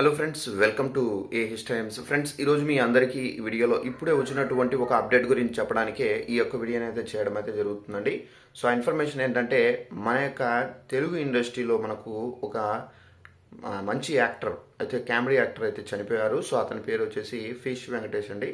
Hello friends welcome to a his times friends ఈరోజు మీ అందరికీ ఈ వీడియోలో ఇప్పుడే వచ్చినటువంటి ఒక అప్డేట్ గురించి చెప్పడానికే ఈ యొక్క వీడియోని అయితే చేయడం అయితే జరుగుతుందండి. సో ఆ ఇన్ఫర్మేషన్ ఏంటంటే మన యొక్క తెలుగు ఇండస్ట్రీలో మనకు ఒక మంచి యాక్టర్ అయితే కామెడీ యాక్టర్ అయితే చనిపోయారు. సో అతని పేరు వచ్చేసి ఫిష్ వెంకటేష్ అండి.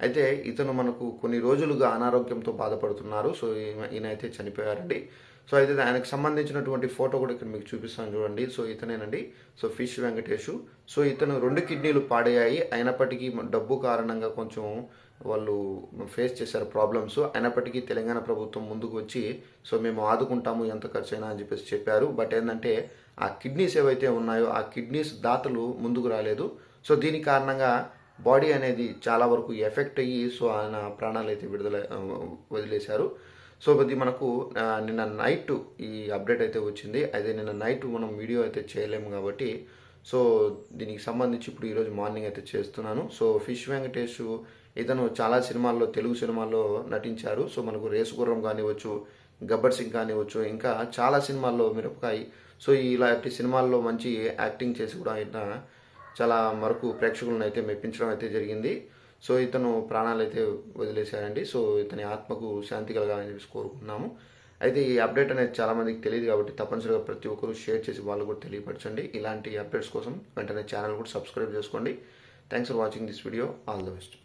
అయితే ఇతను మనకు కొన్ని రోజులుగా అనారోగ్యంతో బాధపడుతున్నారు. సో ఈయన- అయితే చనిపోయారండి. సో అయితే ఆయనకు సంబంధించినటువంటి ఫోటో కూడా ఇక్కడ మీకు చూపిస్తాను చూడండి. So ఇతనేనండి. So fish Venkatesh. So ఇతను రెండు కిడ్నీలు పాడయ్యాయి. అయినప్పటికీ డబ్బు కారణంగా కొంచెం వాళ్ళు ఫేస్ చేశారు ప్రాబ్లమ్స్. అయినప్పటికీ తెలంగాణ ప్రభుత్వం ముందుకు వచ్చి సో మేము ఆదుకుంటాము ఎంత ఖర్చు అయినా అని చెప్పేసి చెప్పారు. బట్ ఏంటంటే ఆ కిడ్నీస్ ఏవైతే ఉన్నాయో ఆ కిడ్నీస్ దాతలు ముందుకు రాలేదు. సో దీని కారణంగా బాడీ అనేది చాలా వరకు ఎఫెక్ట్ అయ్యి సో ఆయన ప్రాణాలు అయితే విడుదల వదిలేశారు. సో ఇది మనకు నిన్న నైట్ ఈ అప్డేట్ అయితే వచ్చింది. అయితే నిన్న నైట్ మనం వీడియో అయితే చేయలేము కాబట్టి సో దీనికి సంబంధించి ఇప్పుడు ఈరోజు మార్నింగ్ అయితే చేస్తున్నాను. సో ఫిష్ వెంకటేష్ ఇతను చాలా సినిమాల్లో తెలుగు సినిమాల్లో నటించారు. సో మనకు రేసు గుర్రం కానివ్వచ్చు గబ్బర్ సింగ్ కానివ్వచ్చు ఇంకా చాలా సినిమాల్లో మిరపకాయ. సో ఇలాంటి సినిమాల్లో మంచి యాక్టింగ్ చేసి కూడా ఆయన చాలా మరకు ప్రేక్షకులను అయితే మెప్పించడం అయితే జరిగింది. సో ఇతను ప్రాణాలు అయితే వదిలేశారండి. సో ఇతని ఆత్మకు శాంతి కలగాలని చెప్పేసి కోరుకున్నాము అయితే ఈ అప్డేట్ అనేది చాలా మందికి తెలియదు కాబట్టి తప్పనిసరిగా ప్రతి ఒక్కరు షేర్ చేసి వాళ్ళు కూడా తెలియపరచండి. ఇలాంటి అప్డేట్స్ కోసం వెంటనే ఛానల్ కూడా సబ్స్క్రైబ్ చేసుకోండి. Thanks for watching this video. All the best.